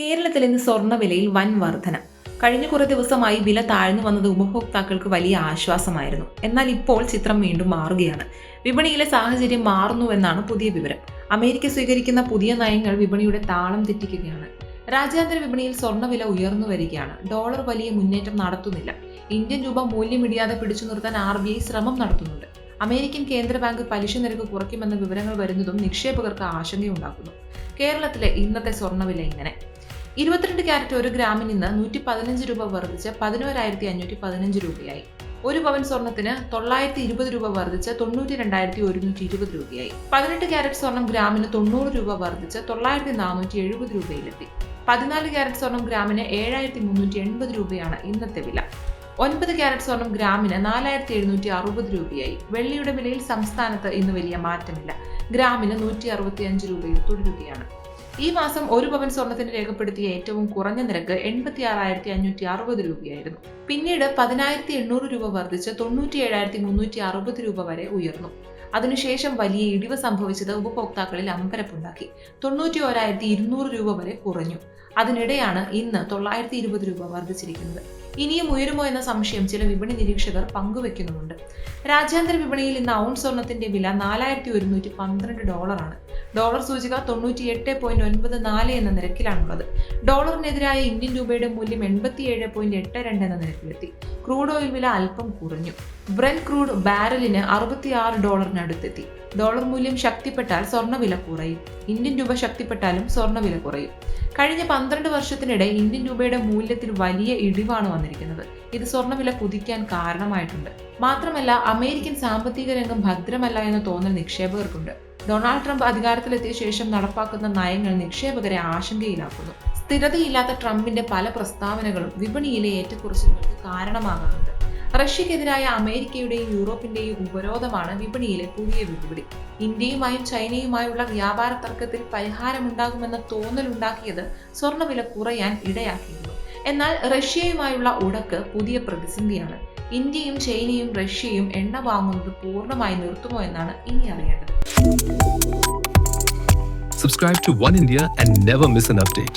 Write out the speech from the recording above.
കേരളത്തിൽ ഇന്ന് സ്വർണവിലയിൽ വൻ വർധന. കഴിഞ്ഞ കുറേ ദിവസമായി വില താഴ്ന്നു വന്നത് ഉപഭോക്താക്കൾക്ക് വലിയ ആശ്വാസമായിരുന്നു. എന്നാൽ ഇപ്പോൾ ചിത്രം വീണ്ടും മാറുകയാണ്. വിപണിയിലെ സാഹചര്യം മാറുന്നു എന്നാണ് പുതിയ വിവരം. അമേരിക്ക സ്വീകരിക്കുന്ന പുതിയ നയങ്ങൾ വിപണിയുടെ താളം തെറ്റിക്കുകയാണ്. രാജ്യാന്തര വിപണിയിൽ സ്വർണവില ഉയർന്നു വരികയാണ്. ഡോളർ വലിയ മുന്നേറ്റം നടത്തുന്നില്ല. ഇന്ത്യൻ രൂപ മൂല്യമിടിയാതെ പിടിച്ചു നിർത്താൻ ആർ ബി ഐ ശ്രമം നടത്തുന്നുണ്ട്. അമേരിക്കൻ കേന്ദ്ര ബാങ്ക് പലിശ നിരക്ക് കുറയ്ക്കുമെന്ന വിവരങ്ങൾ വരുന്നതും നിക്ഷേപകർക്ക് ആശങ്കയുണ്ടാക്കുന്നു. കേരളത്തിലെ ഇന്നത്തെ സ്വർണവില ഇങ്ങനെ. ഇരുപത്തിരണ്ട് ക്യാരറ്റ് ഒരു ഗ്രാമിൽ നിന്ന് നൂറ്റി പതിനഞ്ച് രൂപ വർദ്ധിച്ച് പതിനോരായിരത്തി അഞ്ഞൂറ്റി പതിനഞ്ച് രൂപയായി. ഒരു പവൻ സ്വർണത്തിന് തൊള്ളായിരത്തി ഇരുപത് രൂപ വർദ്ധിച്ച് തൊണ്ണൂറ്റി രണ്ടായിരത്തി ഒരുന്നൂറ്റി ഇരുപത് രൂപയായി. പതിനെട്ട് ക്യാരറ്റ് സ്വർണം ഗ്രാമിന് തൊണ്ണൂറ് രൂപ വർദ്ധിച്ച് തൊള്ളായിരത്തി നാനൂറ്റി എഴുപത് രൂപയിലെത്തി. പതിനാല് ക്യാരറ്റ് സ്വർണം ഗ്രാമിന് ഏഴായിരത്തി മുന്നൂറ്റി എൺപത് രൂപയാണ് ഇന്നത്തെ വില. ഒൻപത് ക്യാരറ്റ് സ്വർണം ഗ്രാമിന് നാലായിരത്തി എഴുന്നൂറ്റി അറുപത് രൂപയായി. വെള്ളിയുടെ വിലയിൽ സംസ്ഥാനത്ത് ഇന്ന് വലിയ മാറ്റമില്ല. ഗ്രാമിന് നൂറ്റി അറുപത്തി അഞ്ച് രൂപയിൽ തുടരുകയാണ്. ഈ മാസം ഒരു പവൻ സ്വർണത്തിന് രേഖപ്പെടുത്തിയ ഏറ്റവും കുറഞ്ഞ നിരക്ക് എൺപത്തി ആറായിരത്തി അഞ്ഞൂറ്റി അറുപത് രൂപയായിരുന്നു. പിന്നീട് പതിനായിരത്തി എണ്ണൂറ് രൂപ വർദ്ധിച്ച് തൊണ്ണൂറ്റി ഏഴായിരത്തി മുന്നൂറ്റി അറുപത് രൂപ വരെ ഉയർന്നു. അതിനുശേഷം വലിയ ഇടിവ് സംഭവിച്ചത് ഉപഭോക്താക്കളിൽ അമ്പരപ്പുണ്ടാക്കി. തൊണ്ണൂറ്റി ഓരായിരത്തി ഇരുന്നൂറ് രൂപ വരെ കുറഞ്ഞു. അതിനിടെയാണ് ഇന്ന് തൊള്ളായിരത്തി ഇരുപത് രൂപ വർദ്ധിച്ചിരിക്കുന്നത്. ഇനിയും ഉയരുമോ എന്ന സംശയം ചില വിപണി നിരീക്ഷകർ പങ്കുവെക്കുന്നുമുണ്ട്. രാജ്യാന്തര വിപണിയിൽ ഇന്ന് ഔൺ സ്വർണത്തിന്റെ വില നാലായിരത്തി ഒരുന്നൂറ്റി പന്ത്രണ്ട് ഡോളറാണ്. ഡോളർ സൂചിക തൊണ്ണൂറ്റി എട്ട് പോയിന്റ് ഒൻപത് നാല് എന്ന നിരക്കിലാണുള്ളത്. ഡോളറിനെതിരായ ഇന്ത്യൻ രൂപയുടെ മൂല്യം എൺപത്തിയേഴ് പോയിന്റ് എട്ട് രണ്ട് എന്ന നിരക്കിലെത്തി. ക്രൂഡ് ഓയിൽ വില അല്പം കുറഞ്ഞു. ബ്രെൻ ക്രൂഡ് ബാരലിന് അറുപത്തിയാറ് ഡോളറിനടുത്തെത്തി. ഡോളർ മൂല്യം ശക്തിപ്പെട്ടാൽ സ്വർണവില കുറയും. ഇന്ത്യൻ രൂപ ശക്തിപ്പെട്ടാലും സ്വർണവില കുറയും. കഴിഞ്ഞ പന്ത്രണ്ട് വർഷത്തിനിടെ ഇന്ത്യൻ രൂപയുടെ മൂല്യത്തിൽ വലിയ ഇടിവാണ് വന്നിരിക്കുന്നത്. ഇത് സ്വർണവില കുതിക്കാൻ കാരണമായിട്ടുണ്ട്. മാത്രമല്ല അമേരിക്കൻ സാമ്പത്തിക രംഗം ഭദ്രമല്ല എന്ന് തോന്നൽ നിക്ഷേപകർക്കുണ്ട്. ഡൊണാൾഡ് ട്രംപ് അധികാരത്തിലെത്തിയ ശേഷം നടപ്പാക്കുന്ന നയങ്ങൾ നിക്ഷേപകരെ ആശങ്കയിലാക്കുന്നു. സ്ഥിരതയില്ലാത്ത ട്രംപിന്റെ പല പ്രസ്താവനകളും വിപണിയിലെ ഏറ്റക്കുറച്ചിലുകൾക്ക് കാരണമാകാറുണ്ട്. റഷ്യക്കെതിരായ അമേരിക്കയുടെയും യൂറോപ്പിന്റെയും ഉപരോധമാണ് വിപണിയിലെ പുതിയ വെല്ലുവിളി. ഇന്ത്യയുമായും ചൈനയുമായുള്ള വ്യാപാര തർക്കത്തിൽ പരിഹാരമുണ്ടാകുമെന്ന തോന്നലുണ്ടാക്കിയത് സ്വർണവില കുറയാൻ ഇടയാക്കിയിരുന്നു. എന്നാൽ റഷ്യയുമായുള്ള ഉടക്ക് പുതിയ പ്രതിസന്ധിയാണ്. ഇന്ത്യയും ചൈനയും റഷ്യയും എണ്ണ വാങ്ങുന്നത് പൂർണമായി നിർത്തുമോ എന്നാണ് ഇനി അറിയേണ്ടത്. Subscribe to One India and never miss an update.